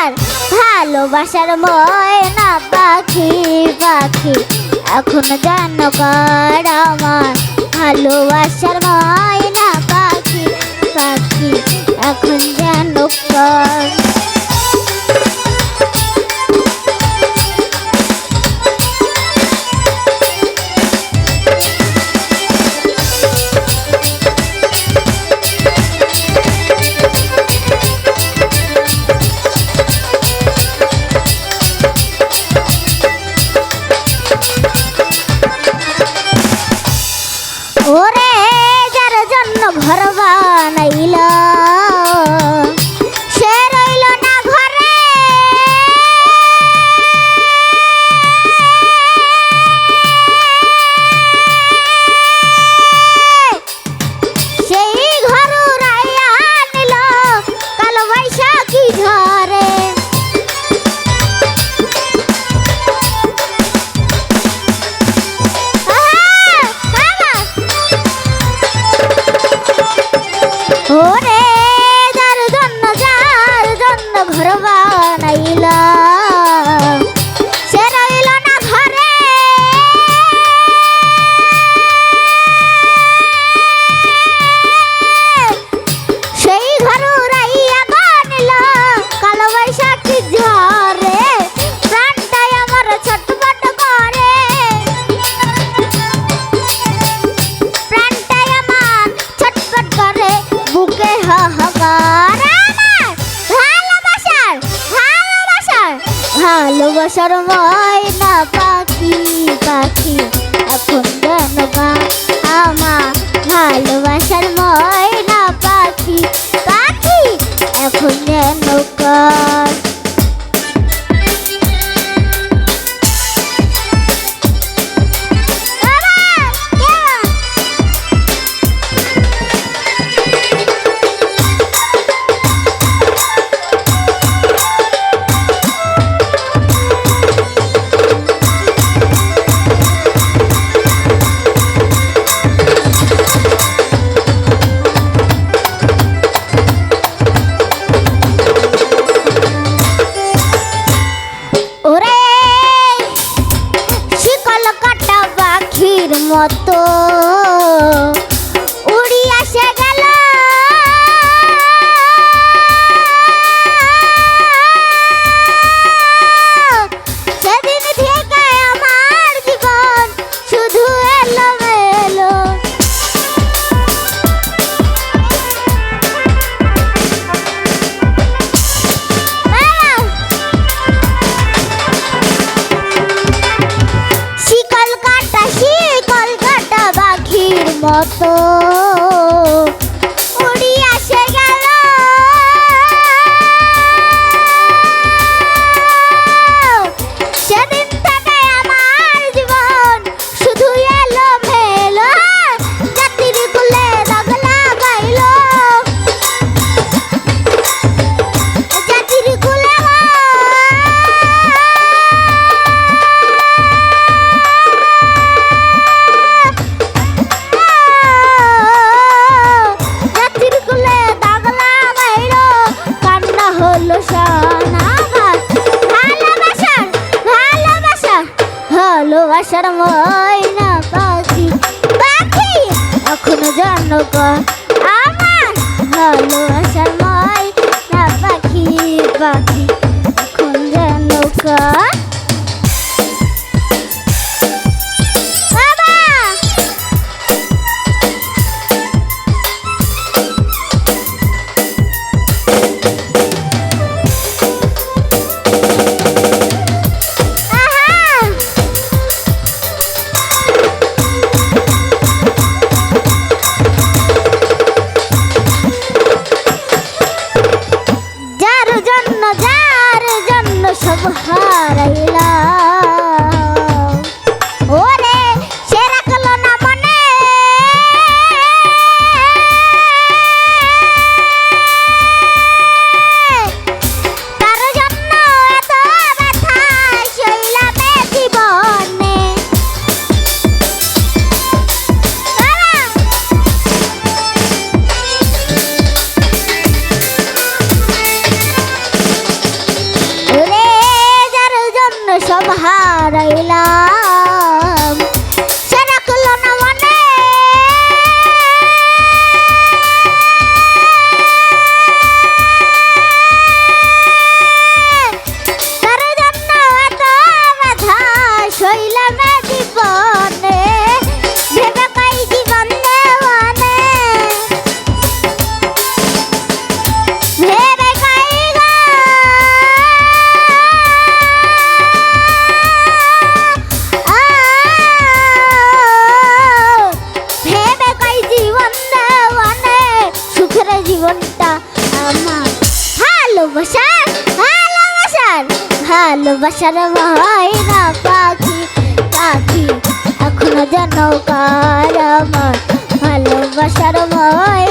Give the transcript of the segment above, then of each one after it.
আমার ভালোবাসার ময়না পাখি পাখি। এখন জান কর আমার, ভালোবাসার ময়না পাখি পাখি। এখন জান কর। শরময় っと শরময় না পাখি। পাখি এখন জানো আমার ভালোবাসার বাসার ভাই না পাখি পাখি। এখনও যেন কার ভালোবাসার ভাই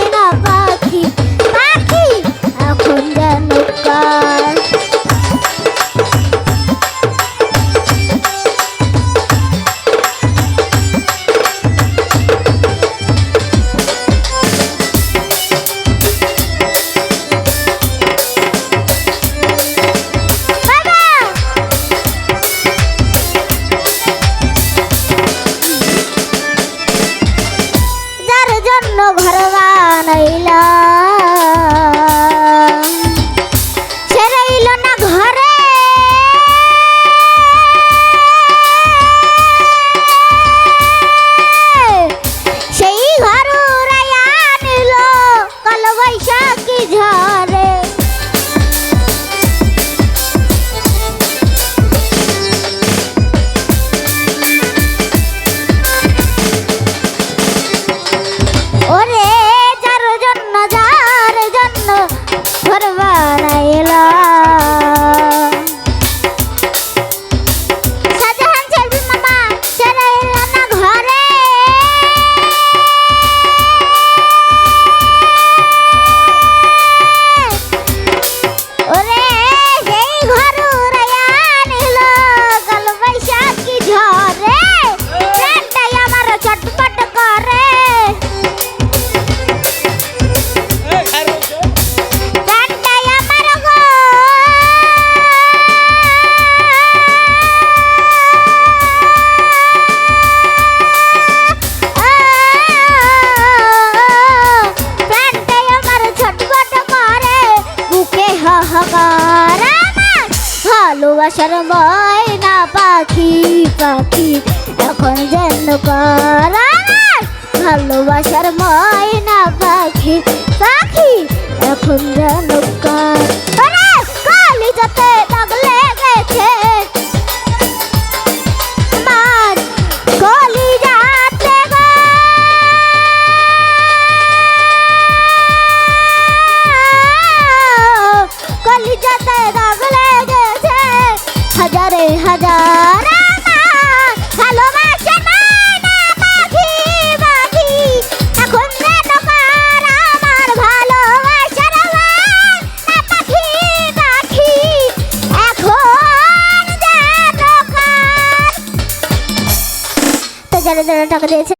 পাখি এখন যেন করা ভালোবাসার মন Nanti.